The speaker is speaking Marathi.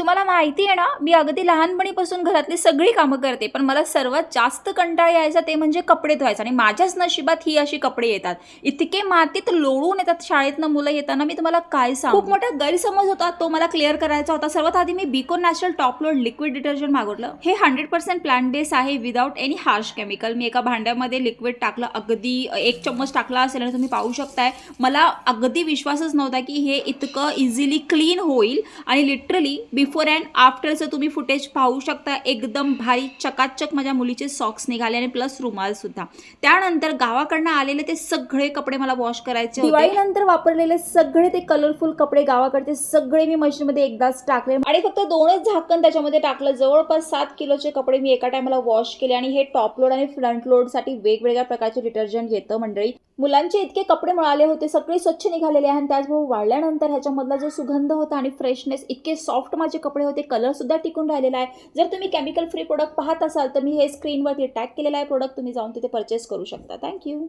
तुम्हाला माहिती आहे ना मी अगदी लहानपणीपासून घरातली सगळी कामं करते पण मला सर्वात जास्त कंटाळा यायचा ते म्हणजे कपडे धुवायचं आणि माझ्याच नशिबात ही अशी कपडे येतात. इतके मातीत लोळून येतात शाळेतनं मुलं येताना मी तुम्हाला काय सांग? खूप मोठा गैरसमज होता तो मला क्लिअर करायचा होता. सर्वात आधी मी Biko natural top load liquid detergent मागवलं. हे हंड्रेड पर्सेंट प्लांट बेस आहे विदाऊट एनी हार्श केमिकल मी एका भांड्यामध्ये लिक्विड टाकलं अगदी एक चम्मच टाकला असेल आणि तुम्ही पाहू शकताय. मला अगदी विश्वासच नव्हता की हे इतकं इझिली क्लीन होईल आणि लिटरली बिफोर अँड आफ्टरचं तुम्ही फुटेज पाहू शकता एकदम भारी चकाचक माझ्या मुलीचे सॉक्स निघाले आणि प्लस रुमाल सुद्धा. त्यानंतर गावाकडनं आलेले ते सगळे कपडे मला वॉश करायचे दिवाळीनंतर वापरलेले सगळे ते कलरफुल कपडे गावाकडचे सगळे मी मशीनमध्ये एकदाच टाकले. आणि फक्त दोनच झाकण त्याच्यामध्ये टाकलं. जवळपास सात किलोचे कपडे मी एका टायमाला वॉश केले आणि हे टॉप लोड आणि फ्रंट लोडसाठी वेगवेगळ्या प्रकारचे डिटर्जंट येतं मंडळी. मुलांचे इतके कपडे मिळाले होते सगळे स्वच्छ निघालेले आहे आणि त्याचबरोबर वाळल्यानंतर ह्याच्यामधला जो सुगंध होता आणि फ्रेशनेस इतके सॉफ्ट माझे कपडे होते कलर सुद्धा टिकून राहिलेला आहे. जर तुम्ही केमिकल फ्री प्रोडक्ट पाहत असाल तर मी हे स्क्रीनवरती टॅग केलेला आहे प्रोडक्ट तुम्ही जाऊन तिथे परचेस करू शकता. थँक्यू